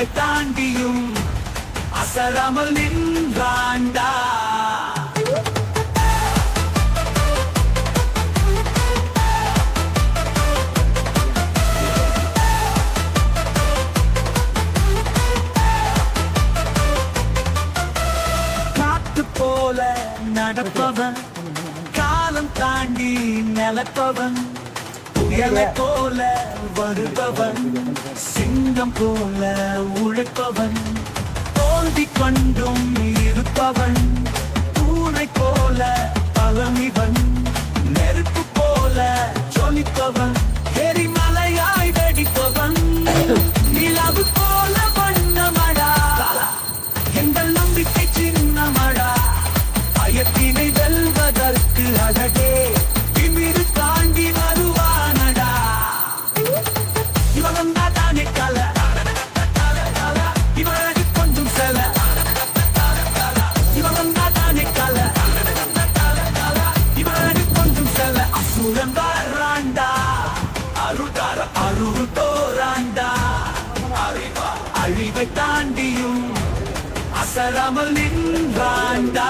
அழிவை தாண்டியும் அசராமல் நின்றாண்டா. போல நடப்பவன் காலம் தாண்டி நிலப்பவன். போல வருபவன் சிங்கம் போல உழைப்பவன் தோல்வி கண்டும் இருப்பவன். அழிவை தாண்டியும் அசராமல் நின்றாண்டா?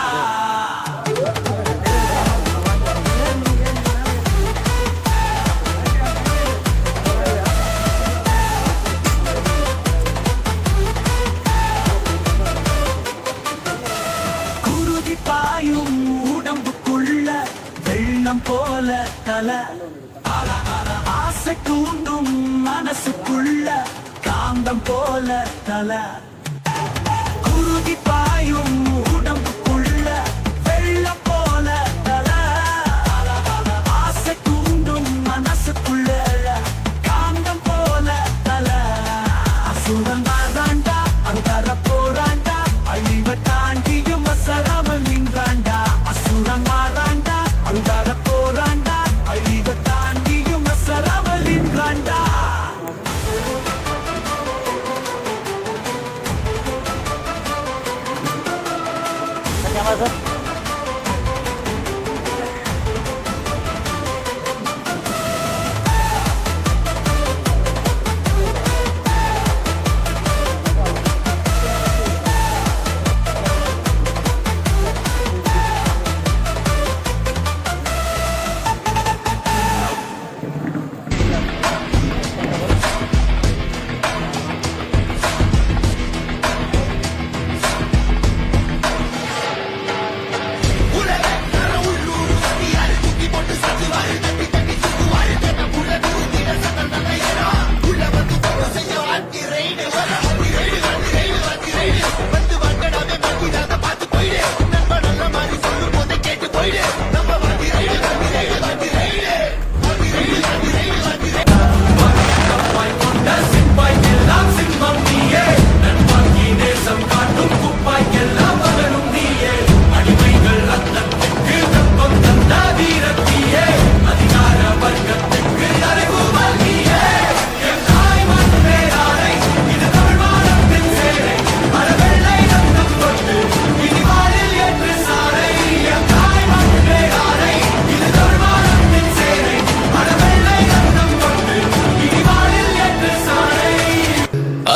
பாயும் உடம்புக்குள்ள வெள்ளம் போல தல. ஆசை தூண்டும் மனசுக்குள்ள காந்தம் போல தல. குருதி பாயும் 下车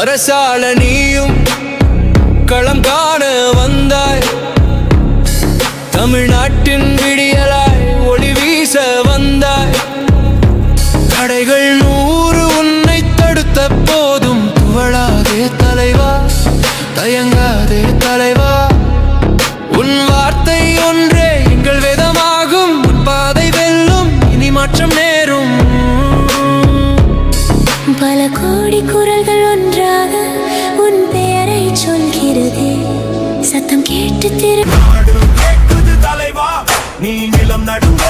அரசாள நீயும் களம் காண வந்தாய். தமிழ்நாட்டின் விடியலாய் ஒளி வீச வந்தாய். தடைகள் நூறு உன்னை தடுத்த போதும் துவளாதே தலைவா தயங்காதே தலைவா. உன் வார்த்தை ஒன்றே எங்கள் வேதமாகும் உன் பாதை வெல்லும் இனி மாற்றம் நேரும். பல கோடி குரல்கள் கேட்டு திரு நாடு கேட்குது தலைவா. நீ நிலம் நடுங்க.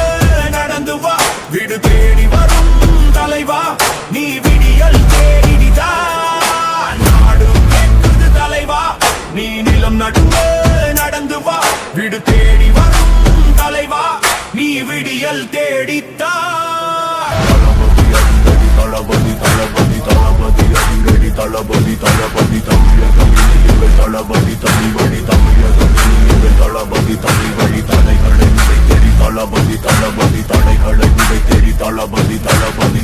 தளபதி தளபதி தமிழக இளைஞர்கள் தளபதி தமிழ் வழி தமிழக இளைஞர்கள் தளபதி தமிழ் வழி தடைகளை விதைத்தெறி தளபதி தளபதி தடைகளை விதைத்தெறி தளபதி தளபதி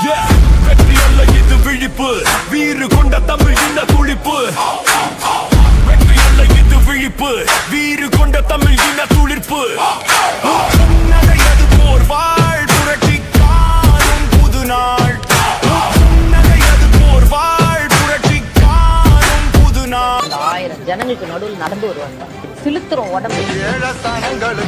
Yeah, வெற்றி அல்ல இது விழிப்பு. வீறு கொண்ட தமிழ் இன துளிப்பு. ஜனங்களுக்கு நடுவில் நடந்து வருவாங்க. சிலுத்துறோம் உடம்பு.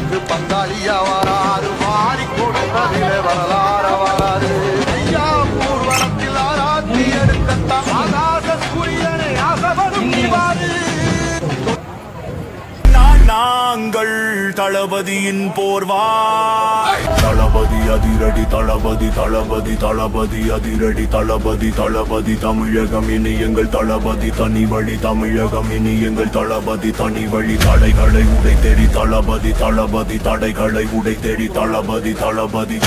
நாங்கள் தளபதியின் போர்வாய். தளபதி அதிரடி தளபதி தளபதி தளபதி அதிரடி தளபதி தளபதி தமிழகம் இனி எங்கள் தளபதி தனி வழி தமிழகம் இனி எங்கள் தளபதி தனி வழி தடைகளை உடை தேடி தளபதி தளபதி தடைகளை உடை தேடி தளபதி. தளபதி